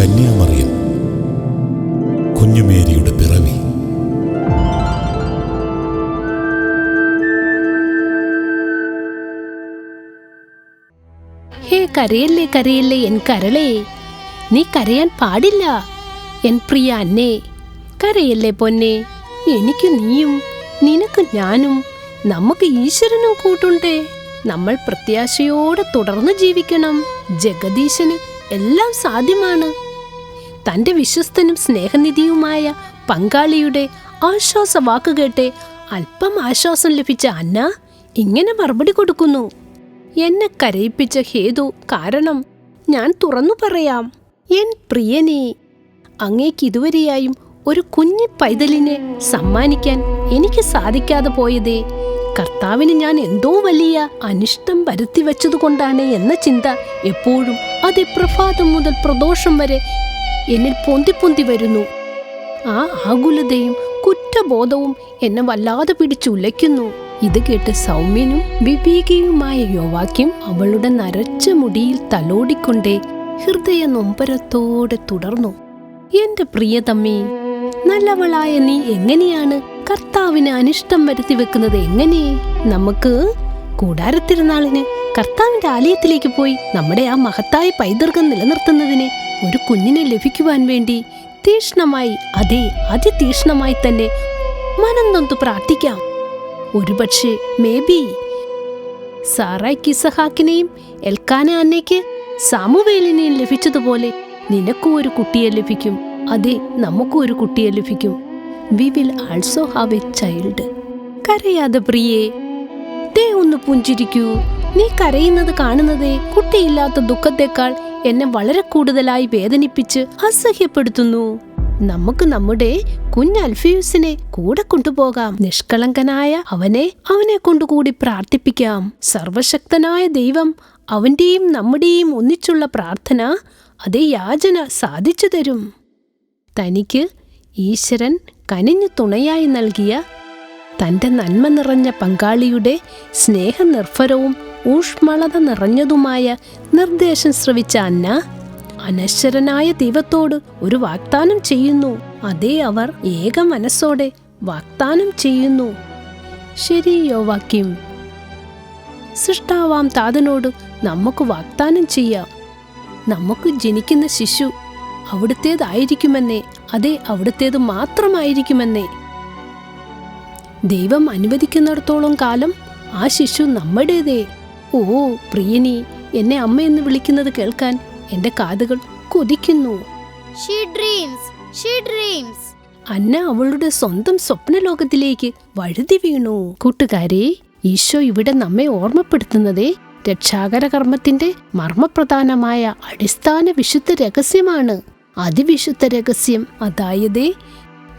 കന്യാമറിയം. കുഞ്ഞുമേരിയുടെ പിറവി. ഹേ കരയല്ലേ കരയല്ലേ എൻ കരളേ? നീ കരയാൻ പാടില്ല. എൻ പ്രിയ അന്നേ കരയല്ലേ പൊന്നെ? എനിക്ക് നീയും നിനക്ക് ഞാനും നമുക്ക് ഈശ്വരനും കൂട്ടുണ്ടേ. നമ്മൾ പ്രത്യാശയോടെ തുടർന്ന് ജീവിക്കണം. ജഗദീശന് എല്ലാം സാധ്യമാണ്. തന്റെ വിശ്വസ്തനും സ്നേഹനിധിയുമായ പങ്കാളിയുടെ ആശ്വാസ വാക്കുകേട്ട് അല്പം ആശ്വാസം ലഭിച്ച അന്ന ഇങ്ങനെ മറുപടി കൊടുക്കുന്നു. എന്നെ കരയിപ്പിച്ച ഹേതു കാരണം ഞാൻ തുറന്നു പറയാം. എൻ പ്രിയനെ അങ്ങേക്ക് ഇതുവരെയായും ഒരു കുഞ്ഞി പൈതലിനെ സമ്മാനിക്കാൻ എനിക്ക് സാധിക്കാതെ പോയതേ കർത്താവിന് ഞാൻ എന്തോ വലിയ അനിഷ്ടം വരുത്തി വെച്ചതുകൊണ്ടാണ് എന്ന ചിന്ത എപ്പോഴും അതി പ്രഭാതം മുതൽ പ്രദോഷം വരെ എന്നിൽ പൊന്തി പൊന്തി വരുന്നു. ആ ആകുലതയും കുറ്റബോധവും എന്നെ വല്ലാതെ പിടിച്ചുലയ്ക്കുന്നു ഇത് കേട്ട് സൗമ്യനും വിവേകിയുമായ യോവാക്യം അവളുടെ നരച്ച മുടിയിൽ തലോടിക്കൊണ്ടേ ഹൃദയ നൊമ്പരത്തോടെ തുടർന്നു. എന്റെ പ്രിയതമ്മേ നല്ലവളായ നീ എങ്ങനെയാണ് കർത്താവിന് അനിഷ്ടം വരുത്തി വെക്കുന്നത് എങ്ങനെ? നമുക്ക് കൂടാരത്തിരുന്നാളിന് കർത്താവിന്റെ ആലയത്തിലേക്ക് പോയി നമ്മുടെ ആ മഹത്തായ പൈതൃകം നിലനിർത്തുന്നതിന് ഒരു കുഞ്ഞിനെ ലഭിക്കുവാൻ വേണ്ടി തീഷ്ണമായി അതെ അതിതീഷ്ണമായി തന്നെ മനം നൊന്ത് പ്രാർത്ഥിക്കാം. ഒരുപക്ഷെ മേ ബി സാറായ്ക്ക് ഇസഹാക്കിനെയും എൽക്കാന അന്നയ്ക്ക് സാമുവേലിനെയും ലഭിച്ചതുപോലെ നിനക്കും ഒരു കുട്ടിയെ ലഭിക്കും. അതെ നമുക്കും ഒരു കുട്ടിയെ ലഭിക്കും. We will also have a child. കരയാതെ പ്രിയേ ദേ ഒന്ന് പുഞ്ചിരിക്കൂ. നീ കരയുന്നത് കാണുന്നതേ കുട്ടിയില്ലാത്ത ദുഃഖത്തെക്കാൾ എന്നെ വളരെ കൂടുതലായി വേദനിപ്പിച്ച് അസഹ്യപ്പെടുത്തുന്നു. നമുക്ക് നമ്മുടെ കുഞ്ഞ് അൽഫിയൂസിനെ കൂടെ കൊണ്ടുപോകാം. നിഷ്കളങ്കനായ അവനെ അവനെ കൊണ്ടുകൂടി പ്രാർത്ഥിപ്പിക്കാം. സർവശക്തനായ ദൈവം അവന്റെയും നമ്മുടെയും ഒന്നിച്ചുള്ള പ്രാർത്ഥന അതേ യാചന സാധിച്ചു തരും. തനിക്ക് ഈശ്വരൻ കനിഞ്ഞു തുണയായി നൽകിയ തന്റെ നന്മ നിറഞ്ഞ പങ്കാളിയുടെ സ്നേഹനിർഭരവും ഊഷ്മളത നിറഞ്ഞതുമായ നിർദ്ദേശം ശ്രവിച്ച അന്ന അനശ്വരനായ ദൈവത്തോട് ഒരു വാഗ്ദാനം ചെയ്യുന്നു. അതേ അവർ ഏക മനസ്സോടെ വാഗ്ദാനം ചെയ്യുന്നു. ശരി യോവാക്യം. സൃഷ്ടാവാം താതനോട് നമുക്ക് വാഗ്ദാനം ചെയ്യാം. നമുക്ക് ജനിക്കുന്ന ശിശു അവിടുത്തേതായിരിക്കുമെന്നേ അതെ അവിടുത്തേത് മാത്രമായിരിക്കുമെന്നേ. ദൈവം അനുവദിക്കുന്നിടത്തോളം കാലം ആ ശിശു നമ്മുടേതേ. ഓ പ്രിയനി എന്നെ അമ്മയെന്ന് വിളിക്കുന്നത് കേൾക്കാൻ എന്റെ കാതുകൾ കൊതിക്കുന്നു. അന്ന അവളുടെ സ്വന്തം സ്വപ്നലോകത്തിലേക്ക് വഴുതി വീണു. കൂട്ടുകാരെ ഈശോ ഇവിടെ നമ്മെ ഓർമ്മപ്പെടുത്തുന്നതേ രക്ഷാകര കർമ്മത്തിന്റെ മർമ്മപ്രധാനമായ അടിസ്ഥാന വിശുദ്ധ രഹസ്യമാണ്. അതിവിശുദ്ധ രഹസ്യം അതായത്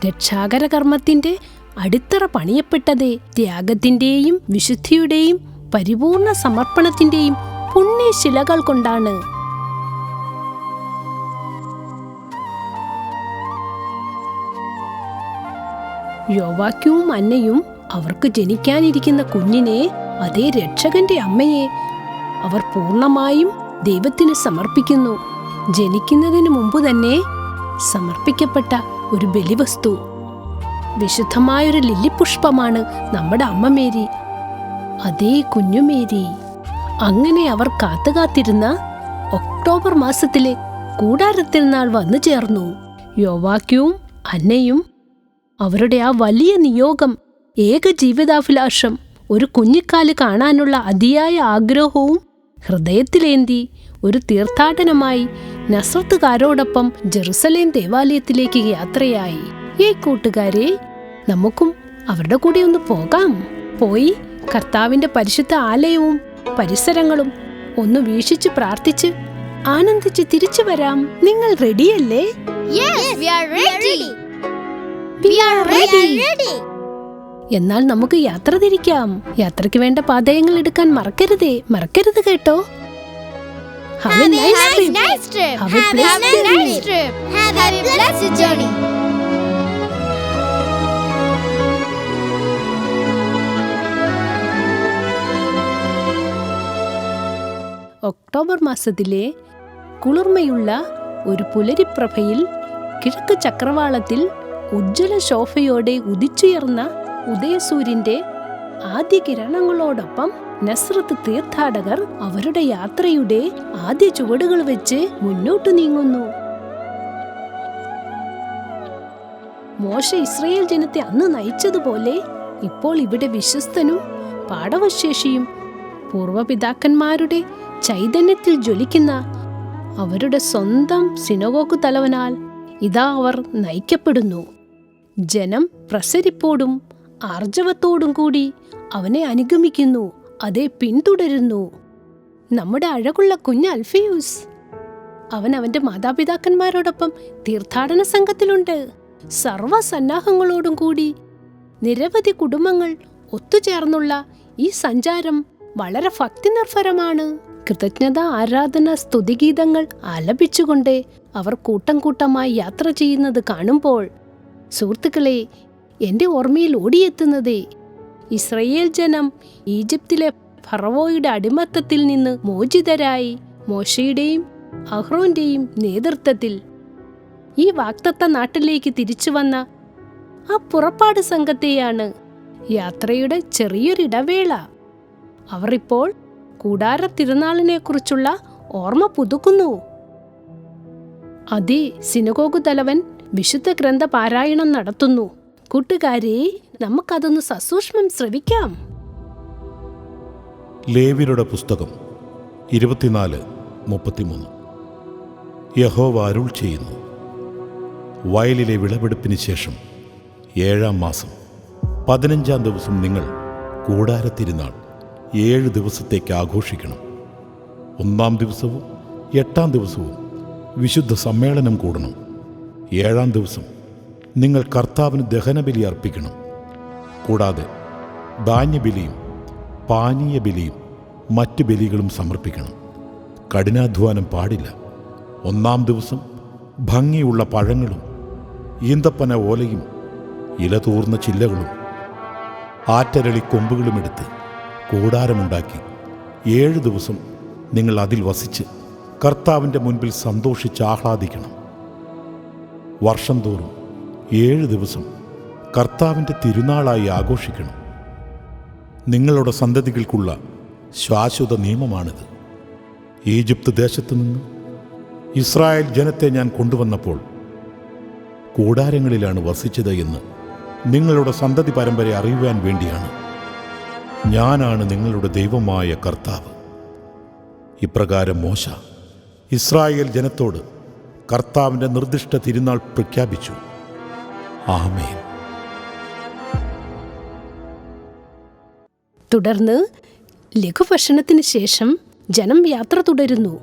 രക്ഷാകര കർമ്മത്തിന്റെ അടിത്തറ പണിയപ്പെട്ടതേ ത്യാഗത്തിന്റെയും വിശുദ്ധിയുടെയും പരിപൂർണ സമർപ്പണത്തിന്റെയും പുണ്യശിലകൾ കൊണ്ടാണ്. യോവാക്യവും അന്നയും അവർക്ക് ജനിക്കാനിരിക്കുന്ന കുഞ്ഞിനെ അതേ രക്ഷകന്റെ അമ്മയെ അവർ പൂർണമായും ദൈവത്തിന് സമർപ്പിക്കുന്നു. ജനിക്കുന്നതിന് മുമ്പ് തന്നെ സമർപ്പിക്കപ്പെട്ട ഒരു ബലിവസ്തു. വിശുദ്ധമായൊരു ലില്ലിപുഷ്പമാണ് നമ്മുടെ അമ്മ മേരി അതേ കുഞ്ഞുമേരി. അങ്ങനെ അവർ കാത്തു കാത്തിരുന്ന ഒക്ടോബർ മാസത്തിലെ കൂടാരത്തിൽ കൂടാരത്തിരുന്നാൾ വന്നു ചേർന്നു. യോവാക്യവും അന്നയും അവരുടെ ആ വലിയ നിയോഗം ഏക ജീവിതാഭിലാഷം ഒരു കുഞ്ഞിക്കാൽ കാണാനുള്ള അതിയായ ആഗ്രഹവും ഹൃദയത്തിലേന്തി ഒരു തീർത്ഥാടനമായി നസ്രത്തുകാരോടൊപ്പം ജെറുസലേം ദേവാലയത്തിലേക്ക് യാത്രയായി. ഈ കൂട്ടുകാരെ നമുക്കും അവരുടെ കൂടെ ഒന്ന് പോകാം. പോയി കർത്താവിന്റെ പരിശുദ്ധ ആലയവും പരിസരങ്ങളും ഒന്ന് വീക്ഷിച്ച് പ്രാർത്ഥിച്ച് ആനന്ദിച്ച് തിരിച്ചു വരാം നിങ്ങൾ റെഡിയല്ലേ Yes, we are ready. We are ready. ready. എന്നാൽ നമുക്ക് യാത്ര തിരിക്കാം യാത്രയ്ക്ക് വേണ്ട പാതയങ്ങൾ എടുക്കാൻ മറക്കരുതേ മറക്കരുത് കേട്ടോ Have a nice trip. Have a Have a have blessed blessed journey. trip. Have a blessed journey. October മാസത്തിലെ കുളിർമയുള്ള ഒരു പുലരിപ്രഭയിൽ കിഴക്ക് ചക്രവാളത്തിൽ ഉജ്ജ്വല ശോഭയോടെ ഉദിച്ചുയർന്ന ഉദയസൂര്യന്റെ ആദ്യ കിരണങ്ങളോടൊപ്പം നസ്രത്ത് തീർത്ഥാടകർ അവരുടെ യാത്രയുടെ ആദ്യ ചുവടുകൾ വെച്ച് മുന്നോട്ട് നീങ്ങുന്നു. മോശ ഇസ്രയേൽ ജനത്തെ അന്ന് നയിച്ചതുപോലെ ഇപ്പോൾ ഇവിടെ വിശ്വസ്തനും പാടവശേഷിയും പൂർവപിതാക്കന്മാരുടെ ചൈതന്യത്തിൽ ജ്വലിക്കുന്ന അവരുടെ സ്വന്തം സിനഗോഗ് തലവനാൽ ഇതാ അവർ നയിക്കപ്പെടുന്നു. ജനം പ്രസരിപ്പോടും ആർജവത്തോടും കൂടി അവനെ അനുഗമിക്കുന്നു അതേ പിന്തുടരുന്നു. നമ്മുടെ അഴകുള്ള കുഞ്ഞ് അൽഫിയൂസ്. അവൻ അവന്റെ മാതാപിതാക്കന്മാരോടൊപ്പം തീർത്ഥാടന സംഘത്തിലുണ്ട്. സർവസന്നാഹങ്ങളോടും കൂടി നിരവധി കുടുംബങ്ങൾ ഒത്തുചേർന്നുള്ള ഈ സഞ്ചാരം വളരെ ഭക്തി നിർഭരമാണ് കൃതജ്ഞത ആരാധന സ്തുതിഗീതങ്ങൾ ആലപിച്ചുകൊണ്ട് അവർ കൂട്ടം കൂട്ടമായി യാത്ര ചെയ്യുന്നത് കാണുമ്പോൾ സുഹൃത്തുക്കളെ എന്റെ ഓർമ്മയിൽ ഓടിയെത്തുന്നത് ഇസ്രയേൽ ജനം ഈജിപ്തിലെ ഫറവോയുടെ അടിമത്തത്തിൽ നിന്ന് മോചിതരായി മോശയുടെയും അഹ്റോന്റെയും നേതൃത്വത്തിൽ ഈ വാക്തത്വ നാട്ടിലേക്ക് തിരിച്ചു വന്ന ആ പുറപ്പാട് സംഘത്തെയാണ് യാത്രയുടെ ചെറിയൊരിടവേള. അവർ ഇപ്പോൾ കൂടാര തിരുനാളിനെ കുറിച്ചുള്ള ഓർമ്മ പുതുക്കുന്നു. അതെ സിനഗോഗു തലവൻ വിശുദ്ധ ഗ്രന്ഥ പാരായണം നടത്തുന്നു. കൂട്ടുകാരെ നമുക്കതൊന്ന് സസൂക്ഷ്മം ശ്രവിക്കാം. ലേവിയുടെ പുസ്തകം ഇരുപത്തിനാല് മുപ്പത്തിമൂന്ന്. യഹോവ അരുൾ ചെയ്യുന്നു. വയലിലെ വിളവെടുപ്പിന് ശേഷം ഏഴാം മാസം പതിനഞ്ചാം ദിവസം നിങ്ങൾ കൂടാരത്തിരുന്നാൾ. ഏഴ് ദിവസത്തേക്ക് ആഘോഷിക്കണം. ഒന്നാം ദിവസവും എട്ടാം ദിവസവും വിശുദ്ധ സമ്മേളനം കൂടണം. ഏഴാം ദിവസം നിങ്ങൾ കർത്താവിന് ദഹനബലി അർപ്പിക്കണം. കൂടാതെ ധാന്യബലിയും പാനീയ ബലിയും മറ്റ് ബലികളും സമർപ്പിക്കണം. കഠിനാധ്വാനം പാടില്ല. ഒന്നാം ദിവസം ഭംഗിയുള്ള പഴങ്ങളും ഈന്തപ്പന ഓലയും ഇലതൂർന്ന ചില്ലകളും ആറ്റരളി കൊമ്പുകളും എടുത്ത് കൂടാരമുണ്ടാക്കി. ഏഴ് ദിവസം നിങ്ങൾ അതിൽ വസിച്ച് കർത്താവിന്റെ മുൻപിൽ സന്തോഷിച്ച് ആഹ്ലാദിക്കണം. വർഷം തോറും ഏഴ് ദിവസം കർത്താവിന്റെ തിരുനാളായി ആഘോഷിക്കണം. നിങ്ങളുടെ സന്തതികൾക്കുള്ള ശാശ്വത നിയമമാണിത്. ഈജിപ്ത് ദേശത്തു നിന്ന് ഇസ്രായേൽ ജനത്തെ ഞാൻ കൊണ്ടുവന്നപ്പോൾ കൂടാരങ്ങളിലാണ് വസിച്ചത് എന്ന് നിങ്ങളുടെ സന്തതി പരമ്പര അറിയുവാൻ വേണ്ടിയാണ്. ഞാനാണ് നിങ്ങളുടെ ദൈവമായ കർത്താവ്. ഇപ്രകാരം മോശ ഇസ്രായേൽ ജനത്തോട് കർത്താവിന്റെ നിർദ്ദിഷ്ട തിരുനാൾ പ്രഖ്യാപിച്ചു. ആമേൻ. തുടർന്ന് ലഘുഭക്ഷണത്തിന് ശേഷം ജനം യാത്ര തുടരുന്നു.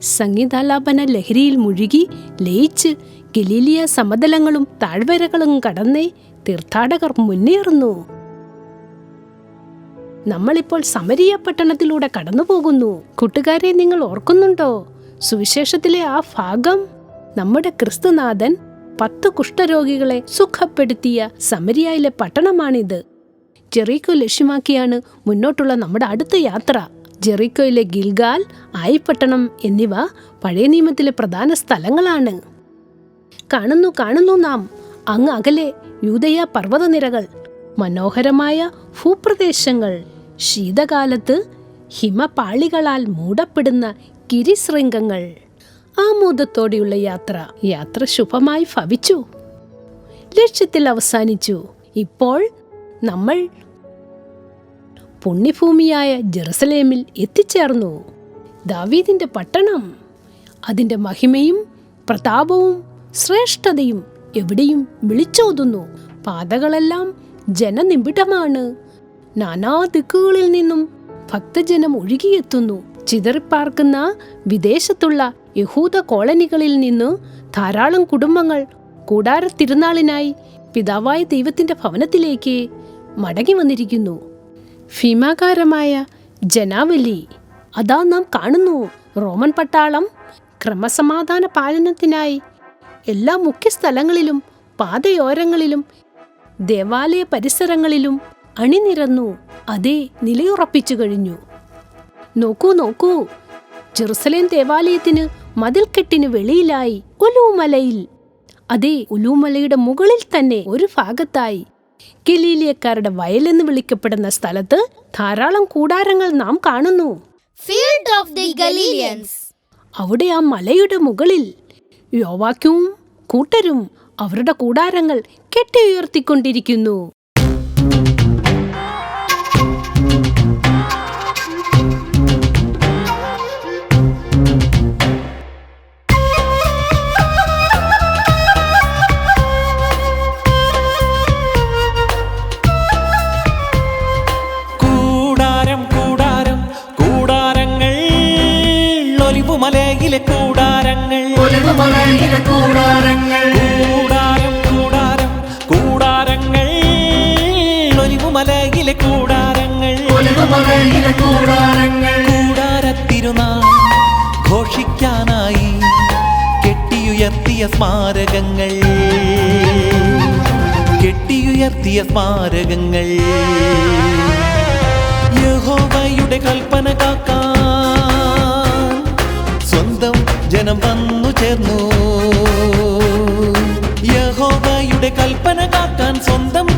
സംഗീതാലാപന ലഹരിയിൽ മുഴുകി ലയിച്ച് ഗലീലിയ സമതലങ്ങളും താഴ്വരകളും കടന്നേ തീർത്ഥാടകർ മുന്നേറുന്നു. നമ്മളിപ്പോൾ സമരിയ പട്ടണത്തിലൂടെ കടന്നു പോകുന്നു കൂട്ടുകാരെ നിങ്ങൾ ഓർക്കുന്നുണ്ടോ? സുവിശേഷത്തിലെ ആ ഭാഗം? നമ്മുടെ ക്രിസ്തുനാഥൻ പത്ത് കുഷ്ഠരോഗികളെ സുഖപ്പെടുത്തിയ സമരിയയിലെ പട്ടണമാണിത്. ജെറീക്കോ ലക്ഷ്യമാക്കിയാണ് മുന്നോട്ടുള്ള നമ്മുടെ അടുത്ത യാത്ര. ജെറീക്കോയിലെ ഗിൽഗാൽ ആയിപ്പട്ടണം എന്നിവ പഴയ നിയമത്തിലെ പ്രധാന സ്ഥലങ്ങളാണ്. കാണുന്നു കാണുന്നു നാം. അങ്ങ് അകലെ യൂതയ പർവതനിരകൾ മനോഹരമായ ഭൂപ്രദേശങ്ങൾ. ശീതകാലത്ത് ഹിമപാളികളാൽ മൂടപ്പെടുന്ന ഗിരിശൃംഗങ്ങൾ. ആമോദത്തോടെയുള്ള യാത്ര യാത്ര ശുഭമായി ഭവിച്ചു. ലക്ഷ്യത്തിൽ അവസാനിച്ചു. ഇപ്പോൾ നമ്മൾ പുണ്യഭൂമിയായ ജെറുസലേമിൽ എത്തിച്ചേർന്നു. ദാവീദിന്റെ പട്ടണം. അതിന്റെ മഹിമയും പ്രതാപവും ശ്രേഷ്ഠതയും എവിടെയും വിളിച്ചോതുന്നു. പാതകളെല്ലാം ജനനിബിഡമാണ്. നാനാ ദിക്കുകളിൽ നിന്നും ഭക്തജനം ഒഴുകിയെത്തുന്നു. ചിതറിപ്പാർക്കുന്ന വിദേശത്തുള്ള യഹൂദ കോളനികളിൽ നിന്ന് ധാരാളം കുടുംബങ്ങൾ കൂടാര തിരുനാളിനായി പിതാവായ ദൈവത്തിന്റെ ഭവനത്തിലേക്ക് മടങ്ങി വന്നിരിക്കുന്നു. ഭീമാകാരമായ ജനാവലി അതാ നാം കാണുന്നു. റോമൻ പട്ടാളം ക്രമസമാധാന പാലനത്തിനായി എല്ലാ മുഖ്യ സ്ഥലങ്ങളിലും പാതയോരങ്ങളിലും ദേവാലയ പരിസരങ്ങളിലും അണിനിരന്നു അതേ നിലയുറപ്പിച്ചു കഴിഞ്ഞു. നോക്കൂ നോക്കൂ. ജെറുസലേം ദേവാലയത്തിന് മതിൽക്കെട്ടിന് വെളിയിലായി ഒലൂമലയിൽ. അതേ ഒലൂമലയുടെ മുകളിൽ തന്നെ ഒരു ഭാഗത്തായി ഗലീലിയക്കാരുടെ വയലെന്ന് വിളിക്കപ്പെടുന്ന സ്ഥലത്ത് ധാരാളം കൂടാരങ്ങൾ നാം കാണുന്നു. ഫീൽഡ് ഓഫ് ദി ഗലീലിയൻസ് അവിടെ ആ മലയുടെ മുകളിൽ യോവാക്കും കൂട്ടരും അവരുടെ കൂടാരങ്ങൾ കെട്ടിയുയർത്തിക്കൊണ്ടിരിക്കുന്നു. ഒലിവുമലയിലെ കൂടാരങ്ങൾ. കൂടാരത്തിരുന്നാൾ ഘോഷിക്കാനായി കെട്ടിയുയർത്തിയ സ്മാരകങ്ങൾ. കെട്ടിയുയർത്തിയ സ്മാരകങ്ങൾ. യഹോവയുടെ കൽപ്പന കാക്കാൻ സ്വന്തം ജനം വന്നു ചേർന്നു. യഹോവയുടെ കൽപ്പന കാക്കാൻ സ്വന്തം